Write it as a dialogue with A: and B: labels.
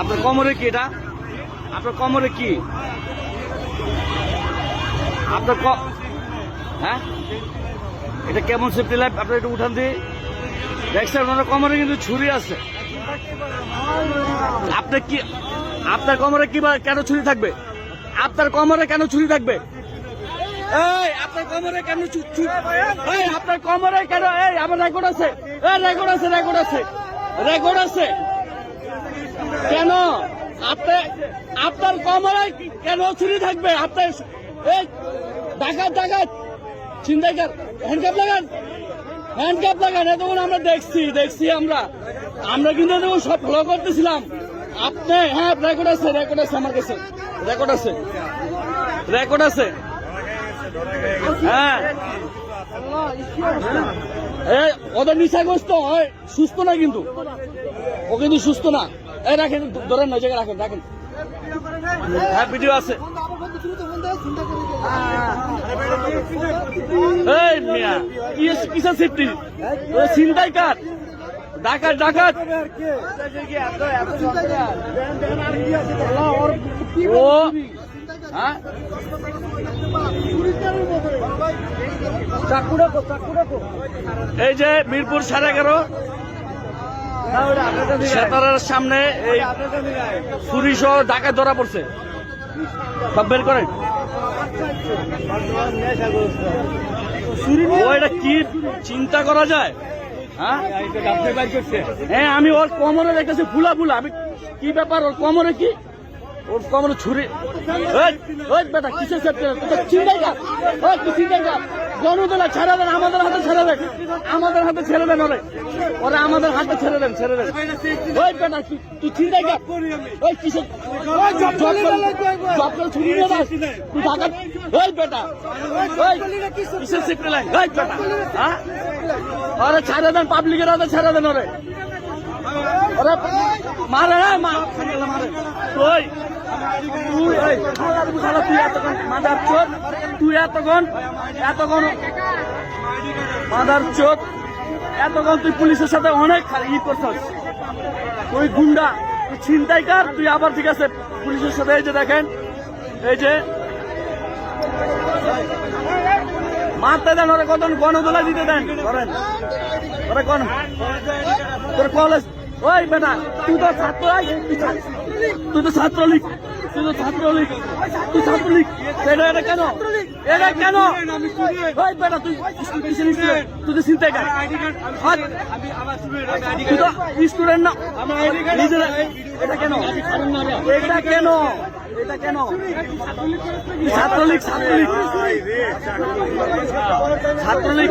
A: আপনার কোমরে কি এটা? আপনার কোমরে কি? আপনার ক হ্যাঁ? এটা কেমন সেফটি লাইফ আপনার একটু উঠান দিয়ে দেখছেন ওনার কোমরে কিন্তু ছুরি আছে। আপনার কি আপনার কোমরে কি কেন ছুরি থাকবে? আপনার কোমরে কেন ছুরি থাকবে? আপনার কোমরে কেন আপনার কেন আমার রেকর্ড আছে। রেকর্ড আছে রেকর্ড আছে। রেকর্ড আছে। কেন? আপনি আপনার কোমরে কেন ছুরি থাকবে? আপনার এই ডাকাত ডাকাত চিন্তাকার হ্যান্ডকাপ লাগান হ্যান্ডকাপ লাগান। এতক্ষণ আমরা দেখছি দেখছি আমরা। আমরা কিন্তু এতক্ষণ সব ফলো করতেছিলাম। আপনি হ্যাঁ রেকর্ড আছে রেকর্ড আছে আমার কাছে। রেকর্ড আছে। রেকর্ড আছে। হ্যাঁ। ওদের নিশাগ্রস্ত হয় সুস্থ না কিন্তু? ও কিন্তু সুস্থ না। এই রাখেন, ধরেন না জায়গায় রাখেন রাখেন। হ্যাঁ ভিডিও আছে। মিয়া কি চিন্তাই কার? ডাকাত ডাকাত। ও হ্যাঁ? এই যে মিরপুর সাড়ে এগারো। সেতারের সামনে এই সহ ডাকাত ধরা পড়ছে। সব বের করেন। এটা কি চিন্তা করা যায়? হ্যাঁ? হ্যাঁ আমি ওর কোমরে দেখতেছি, ফুলা ফুলা। আমি কি ব্যাপার, ওর কোমরে কি? ওর কোমরে ছুরি। বেটা, কিসের চিন্তাই চিন্তাই গণদোলা ছেড়ে দেন আমাদের হাতে ছেড়ে দেন। আমাদের হাতে ছেড়ে দেন ওরে। ওরা আমাদের হাতে ছেড়ে দেন ছেড়ে দেন। ওই বেটা তুই- তুই চিন্তাই কার ওই জব করে নিয়ে যাস তুই ঢাকা ওই বেটা। ওই কিসের ওই বেটা। হ্যাঁ? ওরে ছেড়ে দেন পাবলিকের হাতে ছেড়ে দেন ওরে। মারে মারে ওই তুই শালার শালা তুই এতক্ষণ মাদার চোদ তুই এতক্ষণ এতক্ষণ মাদার চোদ এতক্ষণ তুই পুলিশের সাথে অনেক ই করছস তুই গুন্ডা তুই ছিনতাই কর তুই আবার ঠিক আছে পুলিশের সাথে এই যে দেখেন এই যে মারতে দেন, ওরা কত গণদোলা দিতে দেন? ধরেন। ওরা গণ তোর কলেজ ওই বেটা তুই তো ছাত্র এই, তুই তো ছাত্রলীগ তুই তো ছাত্রলীগ তুই ছাত্রলীগ এটা এটা কেন এটা কেন ওই বেটা তুই তুই তো চিন্তাই কর তুই তো স্টুডেন্ট না নিজেরা এটা কেন এটা কেন এটা কেন ছাত্রলীগ ছাত্রলীগ ছাত্রলীগ